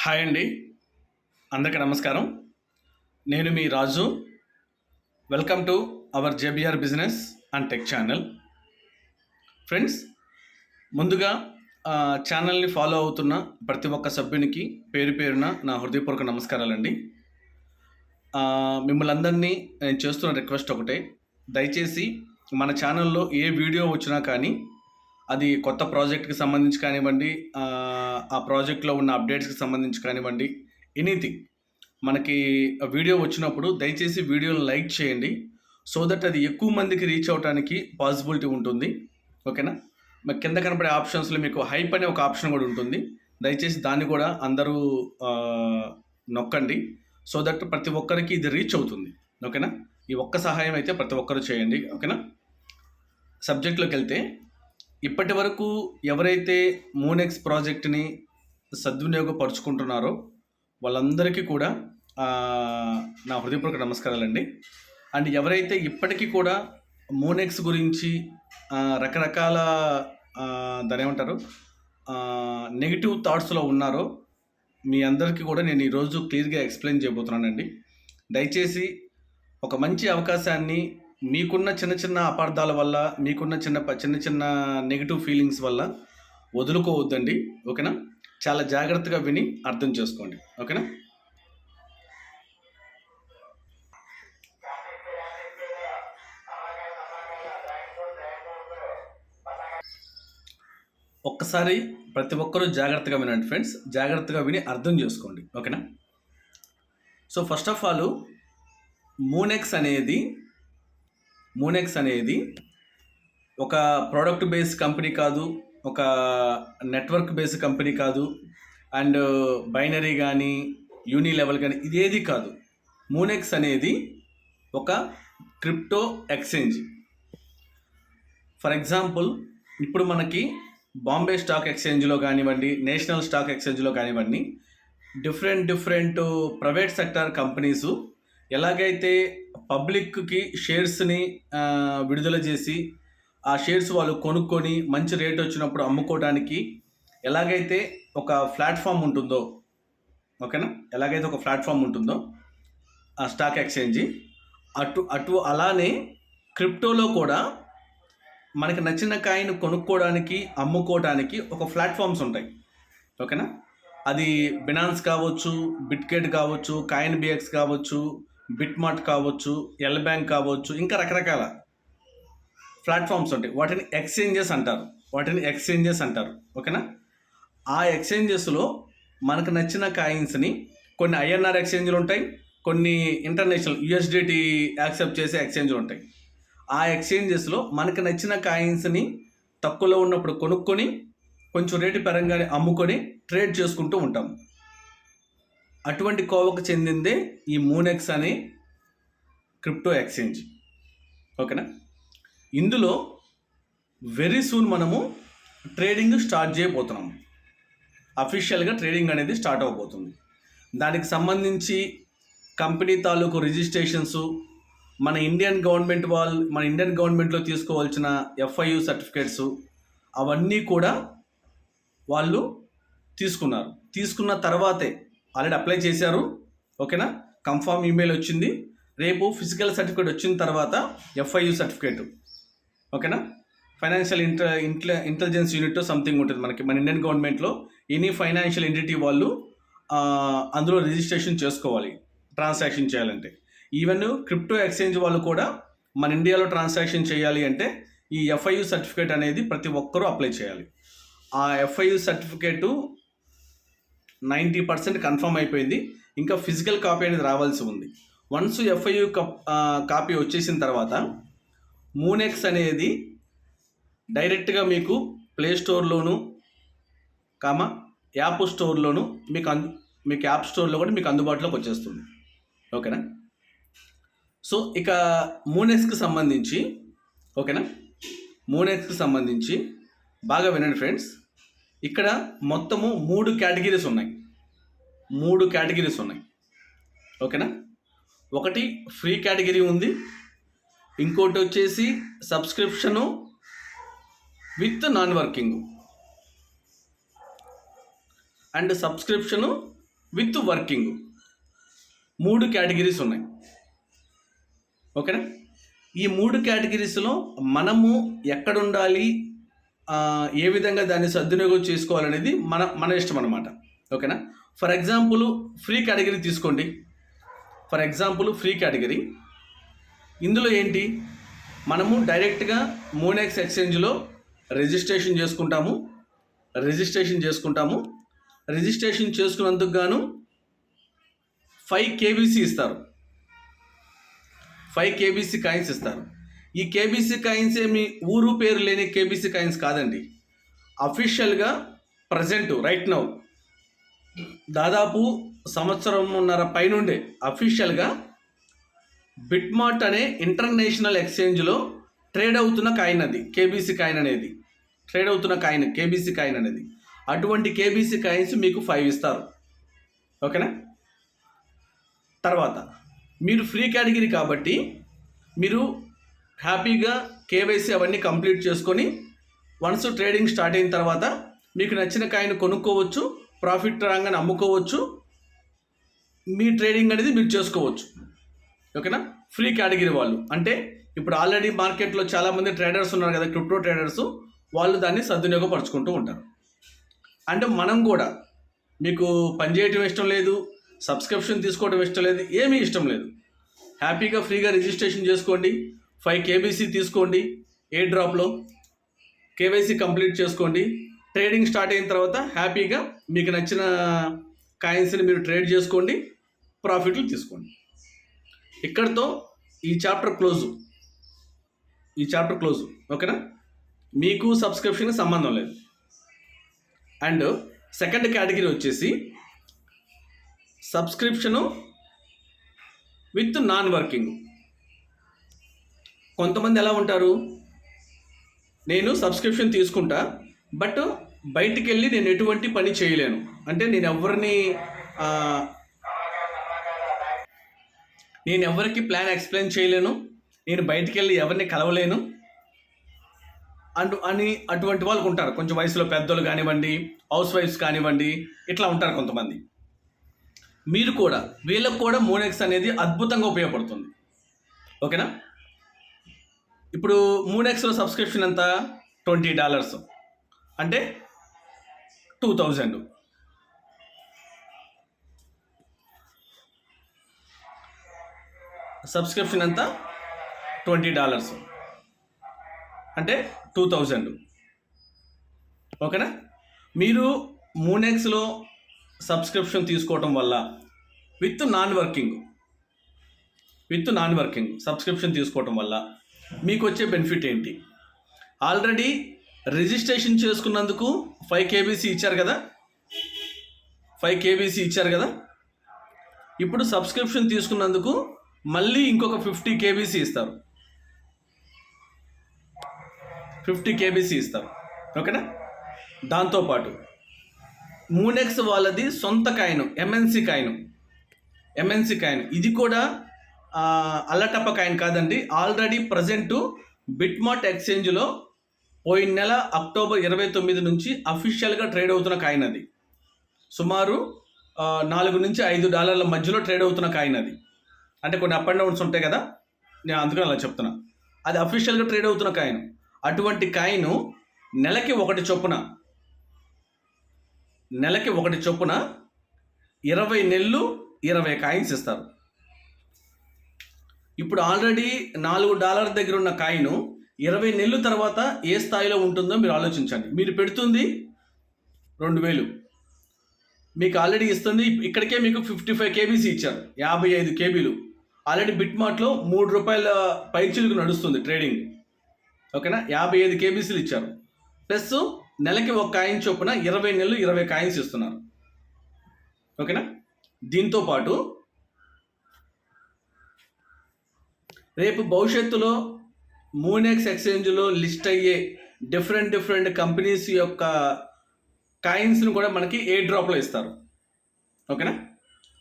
Hi అండి. అందరికీ నమస్కారం. నేను మీ Raju. Welcome to our JBR business and tech channel friends ముందుగా ఛానల్ని ఫాలో అవుతున్న ప్రతి ఒక్క సభ్యునికి పేరు పేరున నా హృదయపూర్వక నమస్కారాలండి. మిమ్మల్ని అందరినీ నేను చేస్తున్న రిక్వెస్ట్ ఒకటే. దయచేసి మన ఛానల్లో ఏ వీడియో వచ్చినా కానీ అది కొత్త ప్రాజెక్ట్కి సంబంధించి కానివ్వండి ఆ, ప్రాజెక్ట్లో ఉన్న అప్డేట్స్కి సంబంధించి కానివ్వండి ఎనీథింగ్. మనకి వీడియో వచ్చినప్పుడు దయచేసి వీడియోని లైక్ చేయండి సో దట్ అది ఎక్కువ మందికి రీచ్ అవడానికి పాసిబిలిటీ ఉంటుంది. ఓకేనా? మరి కింద కనపడే ఆప్షన్స్లో మీకు హైప్ అనే ఒక ఆప్షన్ కూడా ఉంటుంది. దయచేసి దాన్ని కూడా అందరూ నొక్కండి సో దట్ ప్రతి ఒక్కరికి ఇది రీచ్ అవుతుంది. ఓకేనా? ఈ ఒక్క సహాయం అయితే ప్రతి ఒక్కరు చేయండి. ఓకేనా? సబ్జెక్ట్లోకి వెళ్తే ఇప్పటి వరకు ఎవరైతే మూనెక్స్ ప్రాజెక్ట్ని సద్వినియోగపరుచుకుంటున్నారో వాళ్ళందరికీ కూడా నా హృదయపూర్వక నమస్కారాలండి. అండ్ ఎవరైతే ఇప్పటికీ కూడా మూనెక్స్ గురించి రకరకాల దాని ఏమంటారు నెగిటివ్ థాట్స్లో ఉన్నారో మీ అందరికీ కూడా నేను ఈరోజు క్లియర్గా ఎక్స్ప్లెయిన్ చేయబోతున్నానండి. దయచేసి ఒక మంచి అవకాశాన్ని మీకున్న చిన్న చిన్న అపార్థాల వల్ల మీకున్న చిన్న చిన్న చిన్న నెగిటివ్ ఫీలింగ్స్ వల్ల వదులుకోవద్దండి ఓకేనా? చాలా జాగ్రత్తగా విని అర్థం చేసుకోండి ఓకేనా? ఒక్కసారి ప్రతి ఒక్కరూ జాగ్రత్తగా వినండి ఫ్రెండ్స్ జాగ్రత్తగా విని అర్థం చేసుకోండి ఓకేనా? So first of all Moonex అనేది మూనెక్స్ అనేది ఒక ప్రోడక్ట్ బేస్ కంపెనీ కాదు ఒక నెట్వర్క్ బేస్ కంపెనీ కాదు అండ్ బైనరీ కానీ యూని లెవెల్ కానీ ఇదేది కాదు. మూనెక్స్ అనేది ఒక క్రిప్టో ఎక్స్చేంజ్ ఫర్ ఎగ్జాంపుల్ ఇప్పుడు మనకి బాంబే స్టాక్ ఎక్స్చేంజ్లో కానివ్వండి నేషనల్ స్టాక్ ఎక్స్చేంజ్లో కానివ్వండి different different private sector companies ఎలాగైతే పబ్లిక్కి షేర్స్ని విడుదల చేసి ఆ షేర్స్ వాళ్ళు కొనుక్కొని మంచి రేట్ వచ్చినప్పుడు అమ్ముకోవడానికి ఎలాగైతే ఒక ప్లాట్ఫామ్ ఉంటుందో ఓకేనా? ఎలాగైతే ఒక ప్లాట్ఫామ్ ఉంటుందో ఆ స్టాక్ ఎక్స్చేంజ్ అటు అటు అలానే క్రిప్టోలో కూడా మనకి నచ్చిన కాయిన్ కొనుక్కోవడానికి అమ్ముకోవడానికి ఒక ప్లాట్ఫామ్స్ ఉంటాయి. ఓకేనా? అది బినాన్స్ కావచ్చు బిట్కెట్ కావచ్చు కాయిన్ బిఎక్స్ కావచ్చు బిట్మార్ట్ కావచ్చు ఎల్ బ్యాంక్ కావచ్చు ఇంకా రకరకాల ప్లాట్ఫామ్స్ ఉంటాయి. వాటిని ఎక్స్చేంజెస్ అంటారు. వాటిని ఎక్స్చేంజెస్ అంటారు. ఓకేనా? ఆ ఎక్స్చేంజెస్లో మనకు నచ్చిన కాయిన్స్ని కొన్ని ఐఎన్ఆర్ ఎక్స్చేంజ్లు ఉంటాయి కొన్ని ఇంటర్నేషనల్ యుఎస్డిటి యాక్సెప్ట్ చేసే ఎక్స్చేంజ్లు ఉంటాయి. ఆ ఎక్స్చేంజెస్లో మనకు నచ్చిన కాయిన్స్ని తక్కువలో ఉన్నప్పుడు కొనుక్కొని కొంచెం రేటు పరంగానే అమ్ముకొని ట్రేడ్ చేసుకుంటూ ఉంటాం. అటువంటి కోవకు చెందిందే ఈ మూనెక్స్ అనే క్రిప్టో ఎక్స్చేంజ్. ఓకేనా? ఇందులో వెరీ సూన్ మనము ట్రేడింగ్ స్టార్ట్ చేయబోతున్నాము అఫీషియల్గా ట్రేడింగ్ అనేది స్టార్ట్ అవబోతుంది. దానికి సంబంధించి కంపెనీ తాలూకు రిజిస్ట్రేషన్స్ మన ఇండియన్ గవర్నమెంట్ వాళ్ళు మన ఇండియన్ గవర్నమెంట్లో తీసుకోవాల్సిన ఎఫ్ఐయు సర్టిఫికేట్స్ అవన్నీ కూడా వాళ్ళు తీసుకున్నారు. తీసుకున్న తర్వాతే ఆల్రెడీ అప్లై చేశారు. ఓకేనా? కన్ఫామ్ ఈమెయిల్ వచ్చింది. రేపు ఫిజికల్ సర్టిఫికేట్ వచ్చిన తర్వాత ఎఫ్ఐయు సర్టిఫికేట్. ఓకేనా? ఫైనాన్షియల్ ఇంటర్ ఇంట్ల ఇంటెలిజెన్స్ యూనిట్ సంథింగ్ ఉంటుంది మనకి. మన ఇండియన్ గవర్నమెంట్లో ఎనీ ఫైనాన్షియల్ ఎంటిటీ వాళ్ళు అందులో రిజిస్ట్రేషన్ చేసుకోవాలి. ట్రాన్సాక్షన్ చేయాలంటే. ఈవెన్ క్రిప్టో ఎక్స్చేంజ్ వాళ్ళు కూడా మన ఇండియాలో ట్రాన్సాక్షన్ చేయాలి అంటే ఈ ఎఫ్ఐయు సర్టిఫికేట్ అనేది ప్రతి ఒక్కరూ అప్లై చేయాలి. ఆ FIU certificate ninety percent confirm అయిపోయింది. ఇంకా ఫిజికల్ కాపీ అనేది రావాల్సి ఉంది. వన్స్ ఎఫ్ఐయు కాపీ వచ్చేసిన తర్వాత మూనెక్స్ అనేది డైరెక్ట్గా మీకు ప్లే స్టోర్లోను కామ యాప్ స్టోర్లోను మీకు అందు మీకు యాప్ స్టోర్లో కూడా మీకు అందుబాటులోకి వచ్చేస్తుంది. ఓకేనా? సో ఇక మూనెక్స్కి సంబంధించి ఓకేనా? మూనెక్స్కి సంబంధించి బాగా వినండి ఫ్రెండ్స్. ఇక్కడ మొత్తము మూడు కేటగిరీస్ ఉన్నాయి. మూడు కేటగిరీస్ ఉన్నాయి. ఓకేనా? ఒకటి ఫ్రీ కేటగిరీ ఉంది. ఇంకోటి వచ్చేసి subscription with non working. And subscription with working. మూడు కేటగిరీస్ ఉన్నాయి. ఓకేనా? ఈ మూడు కేటగిరీస్లో మనము ఎక్కడ ఉండాలి ఏ విధంగా దాన్ని సద్వినియోగం చేసుకోవాలనేది మన మన ఇష్టం అనమాట ఓకేనా? ఫర్ ఎగ్జాంపుల్ ఫ్రీ కేటగిరీ తీసుకోండి. ఫర్ ఎగ్జాంపుల్ ఫ్రీ కేటగిరీ ఇందులో ఏంటి? మనము డైరెక్ట్గా మోనెక్స్ ఎక్స్చేంజ్లో రిజిస్ట్రేషన్ చేసుకుంటాము. రిజిస్ట్రేషన్ చేసుకుంటాము. రిజిస్ట్రేషన్ చేసుకున్నందుకు గాను ఫైవ్ కేబీసీ ఇస్తారు. ఫైవ్ కేబీసీ కాయిన్స్ ఇస్తారు. ఈ కేబీసీ కాయిన్స్ ఏమి ఊరు పేరు లేని కేబీసీ కాయిన్స్ కాదండి. అఫీషియల్గా ప్రజెంట్ రైట్ నౌ దాదాపు సంవత్సరంన్నర పైనుండే అఫీషియల్గా బిట్మార్ట్ అనే ఇంటర్నేషనల్ ఎక్స్చేంజ్లో ట్రేడ్ అవుతున్న కాయిన్ అది కేబీసీ కాయిన్ అనేది. ట్రేడ్ అవుతున్న కాయిన్ కేబీసీ కాయిన్ అనేది. అటువంటి కేబీసీ కాయిన్స్ మీకు ఫైవ్ ఇస్తారు. ఓకేనా తర్వాత మీరు ఫ్రీ కేటగిరీ కాబట్టి మీరు హ్యాపీగా కేవైసీ అవన్నీ కంప్లీట్ చేసుకొని వన్స్ ట్రేడింగ్ స్టార్ట్ అయిన తర్వాత మీకు నచ్చిన కాయిన్ కొనుక్కోవచ్చు ప్రాఫిట్ రాగానే అమ్ముకోవచ్చు మీ ట్రేడింగ్ అనేది మీరు చేసుకోవచ్చు. ఓకేనా? ఫ్రీ కేటగిరీ వాళ్ళు. అంటే ఇప్పుడు ఆల్రెడీ మార్కెట్లో చాలామంది ట్రేడర్స్ ఉన్నారు కదా క్రిప్టో ట్రేడర్స్ వాళ్ళు దాన్ని సద్వినియోగపరుచుకుంటూ ఉంటారు. అంటే మనం కూడా మీకు పనిచేయటం ఇష్టం లేదు సబ్స్క్రిప్షన్ తీసుకోవడం ఇష్టం లేదు ఏమీ ఇష్టం లేదు. హ్యాపీగా ఫ్రీగా రిజిస్ట్రేషన్ చేసుకోండి. ఫైవ్ కేబీసీ తీసుకోండి ఏ డ్రాప్లో? కేవైసీ కంప్లీట్ చేసుకోండి. ట్రేడింగ్ స్టార్ట్ అయిన తర్వాత హ్యాపీగా మీకు నచ్చిన కాయిన్స్ని మీరు ట్రేడ్ చేసుకోండి ప్రాఫిట్లు తీసుకోండి. ఇక్కడితో ఈ చాప్టర్ క్లోజు. ఈ చాప్టర్ క్లోజ్ ఓకేనా? మీకు సబ్స్క్రిప్షన్ సంబంధం లేదు. అండ్ సెకండ్ కేటగిరీ వచ్చేసి సబ్స్క్రిప్షను విత్ నాన్ వర్కింగ్. కొంతమంది ఎలా ఉంటారు? నేను సబ్స్క్రిప్షన్ తీసుకుంటా బట్ బయటికి వెళ్ళి నేను ఎటువంటి పని చేయలేను. అంటే నేను ఎవరిని నేను ఎవరికి ప్లాన్ ఎక్స్ప్లెయిన్ చేయలేను. నేను బయటికి వెళ్ళి ఎవరిని కలవలేను. అంటూ అని అటువంటి వాళ్ళు ఉంటారు. కొంచెం వయసులో పెద్దలు కానివ్వండి హౌస్ వైఫ్స్ కానివ్వండి ఇట్లా ఉంటారు కొంతమంది. మీరు కూడా వీళ్ళకు కూడా మోనెక్స్ అనేది అద్భుతంగా ఉపయోగపడుతుంది. ఓకేనా? ఇప్పుడు మూనెక్స్లో సబ్స్క్రిప్షన్ ఎంత? Twenty dollars. అంటే టూ థౌజండ్. సబ్స్క్రిప్షన్ ఎంత? Twenty dollars. అంటే టూ థౌజండ్. ఓకేనా? మీరు మూనెక్స్లో సబ్స్క్రిప్షన్ తీసుకోవటం వల్ల with non working with non working subscription తీసుకోవటం వల్ల మీకు వచ్చే బెనిఫిట్ ఏంటి? ఆల్రెడీ రిజిస్ట్రేషన్ చేసుకున్నందుకు ఫైవ్ కేబీసీ ఇచ్చారు కదా? ఫైవ్ కేబీసీ ఇచ్చారు కదా? ఇప్పుడు సబ్స్క్రిప్షన్ తీసుకున్నందుకు మళ్ళీ ఇంకొక ఫిఫ్టీ కేబీసీ ఇస్తారు. ఫిఫ్టీ కేబీసీ ఇస్తారు. ఓకేనా? దాంతోపాటు మూనెక్స్ వాళ్ళది సొంత కాయను ఎంఎన్సి కాయిన్ ఎంఎన్సి కాయిన్. ఇది కూడా అల్లటప్ప కాయిన్ కాదండి. ఆల్రెడీ ప్రజెంట్ బిట్మార్ట్ ఎక్స్చేంజ్లో పోయిన నెల అక్టోబర్ ఇరవై తొమ్మిది నుంచి అఫీషియల్గా ట్రేడ్ అవుతున్న కాయిన్ అది సుమారు నాలుగు నుంచి ఐదు డాలర్ల మధ్యలో ట్రేడ్ అవుతున్న కాయిన్ అది అంటే కొన్ని అప్ అండ్ డౌన్స్ ఉంటాయి కదా? నేను అందుకని అలా చెప్తున్నా. అది అఫీషియల్గా ట్రేడ్ అవుతున్న కాయిన్. అటువంటి కాయిన్ నెలకి ఒకటి చొప్పున నెలకి ఒకటి చొప్పున ఇరవై నెలలు ఇరవై కాయిన్స్ ఇస్తారు. ఇప్పుడు ఆల్రెడీ నాలుగు డాలర్ దగ్గర ఉన్న కాయిన్ ఇరవై నెలల తర్వాత ఏ స్థాయిలో ఉంటుందో మీరు ఆలోచించండి. మీరు పెడుతుంది రెండు వేలు. మీకు ఆల్రెడీ ఇస్తుంది. ఇక్కడికే మీకు ఫిఫ్టీ ఫైవ్ కేబీసీ ఇచ్చారు. యాభై ఐదు కేబీలు. ఆల్రెడీ బిట్మార్ట్లో మూడు రూపాయల పైచులకు నడుస్తుంది ట్రేడింగ్. ఓకేనా? యాభై ఐదు కేబీసీలు ఇచ్చారు. ప్లస్ నెలకి ఒక కాయిన్ చొప్పున ఇరవై నెలలు ఇరవై కాయిన్స్ ఇస్తున్నారు. ఓకేనా? దీంతో పాటు రేపు భవిష్యత్తులో మూనెక్స్ ఎక్స్చేంజ్లో లిస్ట్ అయ్యే డిఫరెంట్ డిఫరెంట్ కంపెనీస్ యొక్క కాయిన్స్ని కూడా మనకి ఏ డ్రాప్లో ఇస్తారు? ఓకేనా?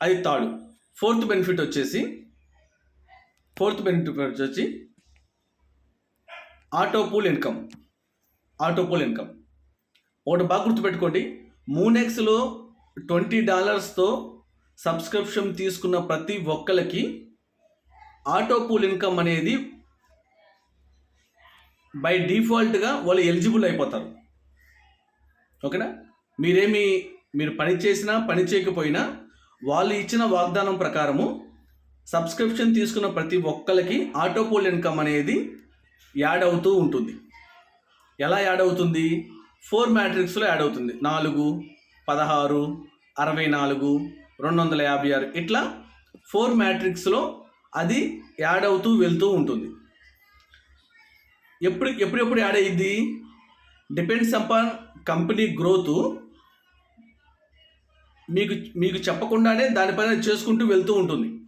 అది తాడు ఫోర్త్ బెనిఫిట్ వచ్చేసి ఫోర్త్ బెనిఫిట్ వచ్చి auto pool income auto pool income ఒకటి బాగా గుర్తుపెట్టుకోండి. మూనెక్స్లో ట్వంటీ డాలర్స్తో సబ్స్క్రిప్షన్ తీసుకున్న ప్రతి ఒక్కరికి ఆటో పూల్ ఇన్కమ్ అనేది బై డిఫాల్ట్గా వాళ్ళు ఎలిజిబుల్ అయిపోతారు. ఓకేనా? మీరేమి మీరు పని చేసినా పని చేయకపోయినా వాళ్ళు ఇచ్చిన వాగ్దానం ప్రకారము సబ్స్క్రిప్షన్ తీసుకున్న ప్రతి ఒక్కరికి ఆటో పూల్ ఇన్కమ్ అనేది యాడ్ అవుతూ ఉంటుంది. ఎలా యాడ్ అవుతుంది? ఫోర్ మ్యాట్రిక్స్లో యాడ్ అవుతుంది. నాలుగు పదహారు అరవై నాలుగు రెండు వందల యాభై ఆరు. ఇట్లా ఫోర్ మ్యాట్రిక్స్లో అది యాడ్ అవుతూ వెళ్తూ ఉంటుంది. ఎప్పుడు ఎప్పుడెప్పుడు యాడ్ అయ్యింది డిపెండ్స్ అపాన్ కంపెనీ గ్రోత్. మీకు మీకు చెప్పకుండానే దానిపైన చేసుకుంటూ వెళ్తూ ఉంటుంది.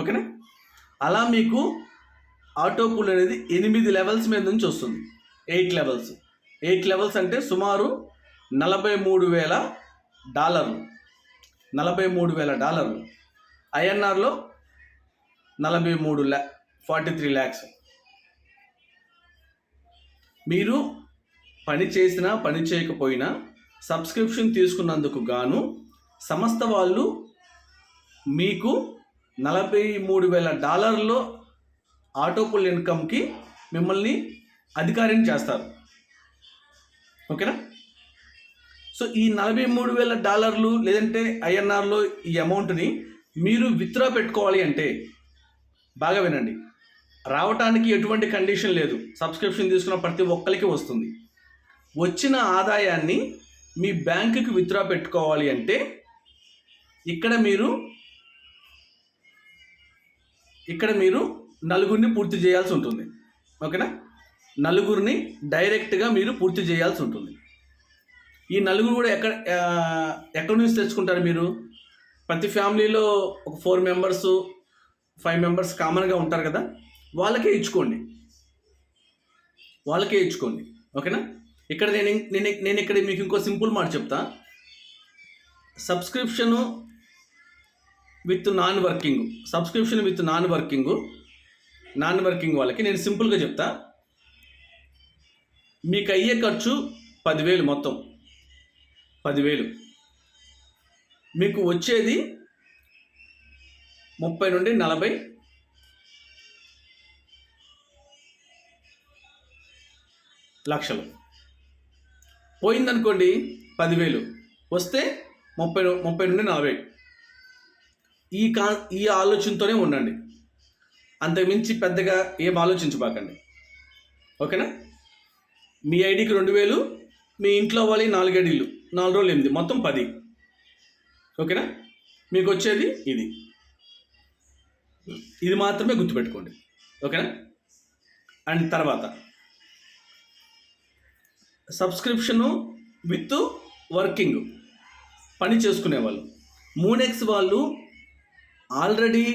ఓకేనా? అలా మీకు ఆటో పూల్ అనేది ఎనిమిది లెవెల్స్ మీద నుంచి వస్తుంది. Eight levels. ఎయిట్ లెవెల్స్ అంటే సుమారు నలభై మూడు వేల డాలర్లు. నలభై మూడు వేల డాలర్లు. ఐఎన్ఆర్లో నలభై మూడు ల్యా ఫార్టీ త్రీ ల్యాక్స్. మీరు పని చేసినా పని చేయకపోయినా సబ్స్క్రిప్షన్ తీసుకున్నందుకు గాను సంస్థ వాళ్ళు మీకు నలభై మూడు వేల డాలర్లో ఆటోపుల్ ఇన్కమ్కి మిమ్మల్ని అధికారిని చేస్తారు. ఓకేనా? సో ఈ నలభై మూడు వేల డాలర్లు లేదంటే ఐఎన్ఆర్లో ఈ అమౌంట్ని మీరు విత్డ్రా పెట్టుకోవాలి అంటే బాగా వినండి. రావటానికి ఎటువంటి కండిషన్ లేదు. సబ్స్క్రిప్షన్ తీసుకున్న ప్రతి ఒక్కరికి వస్తుంది. వచ్చిన ఆదాయాన్ని మీ బ్యాంకుకి విత్డ్రా పెట్టుకోవాలి అంటే ఇక్కడ మీరు ఇక్కడ మీరు నలుగురిని పూర్తి చేయాల్సి ఉంటుంది. ఓకేనా? నలుగురిని డైరెక్ట్గా మీరు పూర్తి చేయాల్సి ఉంటుంది. ఈ నలుగురు కూడా ఎక్కడ ఎక్కడి నుంచి తెచ్చుకుంటారు మీరు? ప్రతి ఫ్యామిలీలో ఒక ఫోర్ మెంబర్స్ ఫైవ్ మెంబర్స్ కామన్గా ఉంటారు కదా వాళ్ళకే ఇచ్చుకోండి. వాళ్ళకే ఇచ్చుకోండి. ఓకేనా? ఇక్కడ నేను నేను నేను ఇక్కడ మీకు ఇంకో సింపుల్ మాట చెప్తా. Subscription with non working subscription with non working non working వాళ్ళకి నేను సింపుల్గా చెప్తా. మీకు అయ్యే ఖర్చు పదివేలు మొత్తం. పదివేలు. మీకు వచ్చేది ముప్పై నుండి నలభై. లక్షలు. పోయిందనుకోండి పదివేలు. వస్తే ముప్పై ముప్పై నుండి నలభై. ఈ కా ఈ ఆలోచనతోనే ఉండండి. అంతకుమించి పెద్దగా ఏం ఆలోచించబాకండి. ఓకేనా? మీ ఐడికి రెండు వేలు మీ ఇంట్లో వాళ్ళి నాలుగు ఐడీలు. నాలుగు రోజులు ఎనిమిది మొత్తం పది. ఓకేనా? మీకు వచ్చేది ఇది. ఇది మాత్రమే గుర్తుపెట్టుకోండి. ఓకేనా? అండ్ తర్వాత సబ్స్క్రిప్షను విత్ వర్కింగ్ పని చేసుకునే వాళ్ళు మూనెక్స్ వాళ్ళు ఆల్రెడీ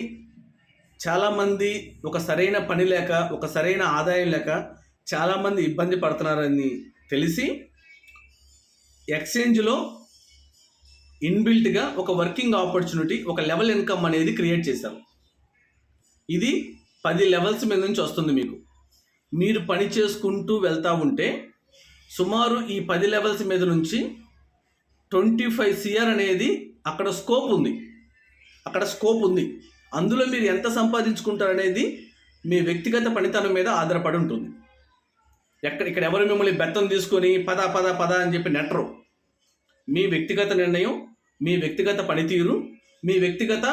చాలామంది ఒక సరైన పని లేక ఒక సరైన ఆదాయం లేక చాలామంది ఇబ్బంది పడుతున్నారని తెలిసి ఎక్స్చేంజ్లో ఇన్బిల్ట్గా ఒక వర్కింగ్ ఆపర్చునిటీ ఒక లెవెల్ ఇన్కమ్ అనేది క్రియేట్ చేశారు. ఇది పది లెవెల్స్ మీద నుంచి వస్తుంది మీకు. మీరు పని చేసుకుంటూ వెళ్తూ ఉంటే సుమారు ఈ పది లెవెల్స్ మీద నుంచి ట్వంటీ ఫైవ్ సిఆర్ అనేది అక్కడ స్కోప్ ఉంది. అక్కడ స్కోప్ ఉంది. అందులో మీరు ఎంత సంపాదించుకుంటారనేది మీ వ్యక్తిగత పనితనం మీద ఆధారపడి ఉంటుంది. ఎక్కడ ఇక్కడ ఎవరు మిమ్మల్ని బెత్తం తీసుకొని పద పద పద అని చెప్పి నెట్టరు. మీ వ్యక్తిగత నిర్ణయం మీ వ్యక్తిగత పనితీరు మీ వ్యక్తిగత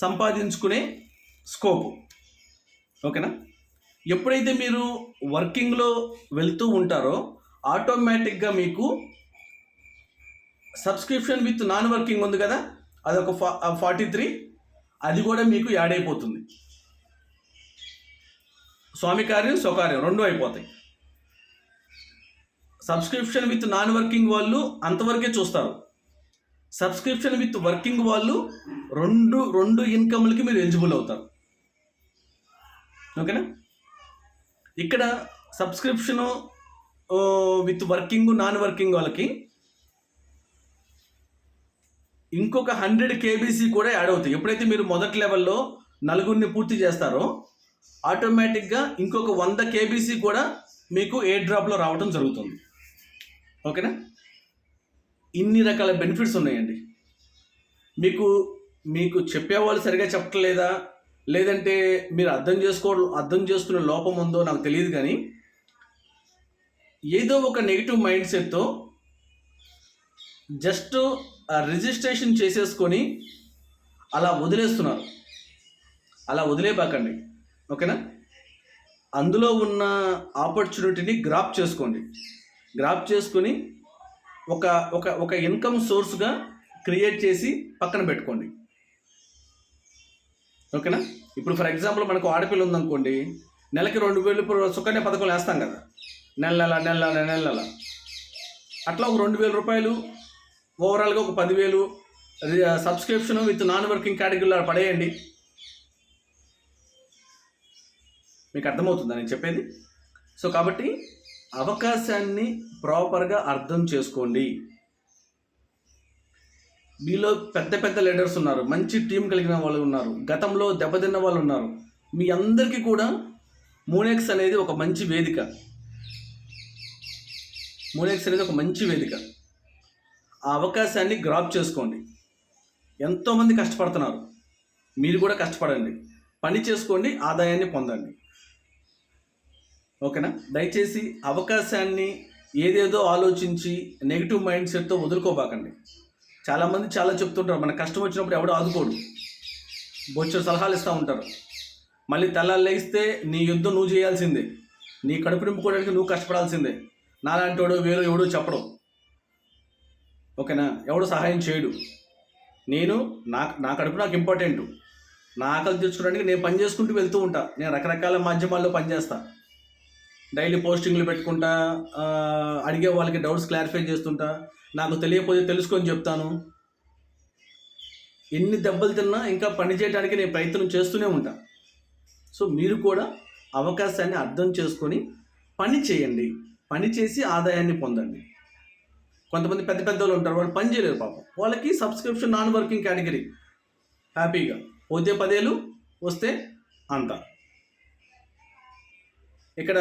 సంపాదించుకునే స్కోప్. ఓకేనా? ఎప్పుడైతే మీరు వర్కింగ్లో వెళ్తూ ఉంటారో ఆటోమేటిక్గా మీకు సబ్స్క్రిప్షన్ విత్ నాన్ వర్కింగ్ ఉంది కదా అదొక ఫా ఫార్టీ త్రీ అది కూడా మీకు యాడ్ అయిపోతుంది. స్వామి కార్యం స్వకార్యం రెండు అయిపోతాయి. సబ్స్క్రిప్షన్ విత్ నాన్ వర్కింగ్ వాళ్ళు అంతవరకే చూస్తారు. సబ్స్క్రిప్షన్ విత్ వర్కింగ్ వాళ్ళు రెండు రెండు ఇన్కమ్లకి మీరు ఎలిజిబుల్ అవుతారు. ఓకేనా ఇక్కడ subscription with working non working వాళ్ళకి ఇంకొక హండ్రెడ్ కేబీసీ కూడా యాడ్ అవుతాయి. ఎప్పుడైతే మీరు మొదటి లెవెల్లో నలుగురిని పూర్తి చేస్తారో ఆటోమేటిక్గా ఇంకొక వంద కేబీసీ కూడా మీకు ఏ డ్రాప్లో రావడం జరుగుతుంది. ఓకేనా ఇన్ని రకాల బెనిఫిట్స్ ఉన్నాయండి. మీకు మీకు చెప్పేవాళ్ళు సరిగా చెప్పట్లేదా? లేదంటే మీరు అర్థం చేసుకో అర్థం చేసుకునే లోపం ఉందో నాకు తెలియదు కానీ ఏదో ఒక నెగిటివ్ మైండ్ సెట్తో జస్ట్ రిజిస్ట్రేషన్ చేసేసుకొని అలా వదిలేస్తున్నారు. అలా వదిలేపాకండి ఓకేనా? అందులో ఉన్న ఆపర్చునిటీని గ్రాప్ చేసుకోండి. గ్రాప్ చేసుకొని ఒక ఒక ఒక ఇన్కమ్ సోర్స్గా క్రియేట్ చేసి పక్కన పెట్టుకోండి. ఓకేనా? ఇప్పుడు ఫర్ ఎగ్జాంపుల్ మనకు ఆడపిల్ల ఉందనుకోండి నెలకి రెండు వేలు ఇప్పుడు సుకన్య పథకం వేస్తాం కదా. నెల నెల నెల నెల నెల నెల. అట్లా ఒక రెండు వేల రూపాయలు ఓవరాల్గా ఒక పదివేలు సబ్స్క్రిప్షన్ విత్ నాన్ వర్కింగ్ కేటగిరీలో పడేయండి. మీకు అర్థమవుతుందా నేను చెప్పేది? సో కాబట్టి అవకాశాన్ని ప్రాపర్గా అర్థం చేసుకోండి. మీలో పెద్ద పెద్ద లీడర్స్ ఉన్నారు. మంచి టీం కలిగిన వాళ్ళు ఉన్నారు. గతంలో దెబ్బతిన్న వాళ్ళు ఉన్నారు. మీ అందరికీ కూడా మూనెక్స్ అనేది ఒక మంచి వేదిక. మూనెక్స్ అనేది ఒక మంచి వేదిక. ఆ అవకాశాన్ని గ్రాప్ చేసుకోండి. ఎంతోమంది కష్టపడుతున్నారు. మీరు కూడా కష్టపడండి. పని చేసుకోండి ఆదాయాన్ని పొందండి. ఓకేనా? దయచేసి అవకాశాన్ని ఏదేదో ఆలోచించి నెగిటివ్ మైండ్ సెట్తో వదులుకోబాకండి. చాలామంది చాలా చెప్తుంటారు మన కష్టం వచ్చినప్పుడు ఎవడో ఆదుకోడు. బొచ్చు సలహాలు ఇస్తూ ఉంటారు. మళ్ళీ తెల్లాలు లేస్తే నీ యుద్ధం నువ్వు చేయాల్సిందే. నీ కడుపు నింపుకోవడానికి నువ్వు కష్టపడాల్సిందే. నాలాంటి వాడు వేరు ఎవడో చెప్పడం. ఓకేనా? ఎవడు సహాయం చేయడు. నేను నా నా కడుపు నాకు ఇంపార్టెంట్. నా ఆకలి తెచ్చుకోవడానికి నేను పని చేసుకుంటూ వెళ్తూ ఉంటా. నేను రకరకాల మాధ్యమాల్లో పనిచేస్తా డైలీ పోస్టింగ్లు పెట్టుకుంటా అడిగే వాళ్ళకి డౌట్స్ క్లారిఫై చేస్తుంటా. నాకు తెలియకపోతే తెలుసుకొని చెప్తాను. ఎన్ని దెబ్బలు తిన్నా ఇంకా పని చేయడానికి నేను ప్రయత్నం చేస్తూనే ఉంటా. సో మీరు కూడా అవకాశాన్ని అర్థం చేసుకొని పని చేయండి. పని చేసి ఆదాయాన్ని పొందండి. కొంతమంది పెద్ద పెద్ద వాళ్ళు ఉంటారు వాళ్ళు పని చేయలేరు పాపం. వాళ్ళకి సబ్స్క్రిప్షన్ నాన్ వర్కింగ్ కేటగిరీ. హ్యాపీగా. పోతే పదేలు వస్తే అంత. ఇక్కడ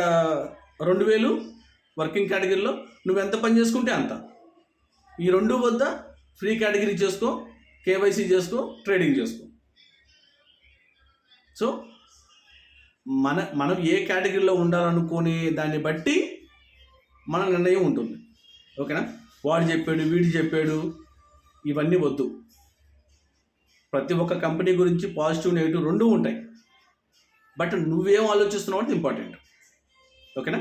రెండు వేలు వర్కింగ్ కేటగిరీలో. నువ్వు ఎంత పని చేసుకుంటే అంత. ఈ రెండు వద్ద ఫ్రీ కేటగిరీ చేసుకో కేవైసీ చేసుకో ట్రేడింగ్ చేసుకో. సో మన మనం ఏ కేటగిరీలో ఉండాలనుకునే దాన్ని బట్టి మన నిర్ణయం ఉంటుంది. ఓకేనా? వాడు చెప్పాడు వీడు చెప్పాడు ఇవన్నీ వద్దు. ప్రతి ఒక్క కంపెనీ గురించి పాజిటివ్ నెగిటివ్ రెండూ ఉంటాయి. బట్ నువ్వేం ఆలోచిస్తున్నావు అనేది ఇంపార్టెంట్. ఓకేనా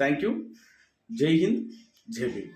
థ్యాంక్ యూ జై హింద్ జై భీమ్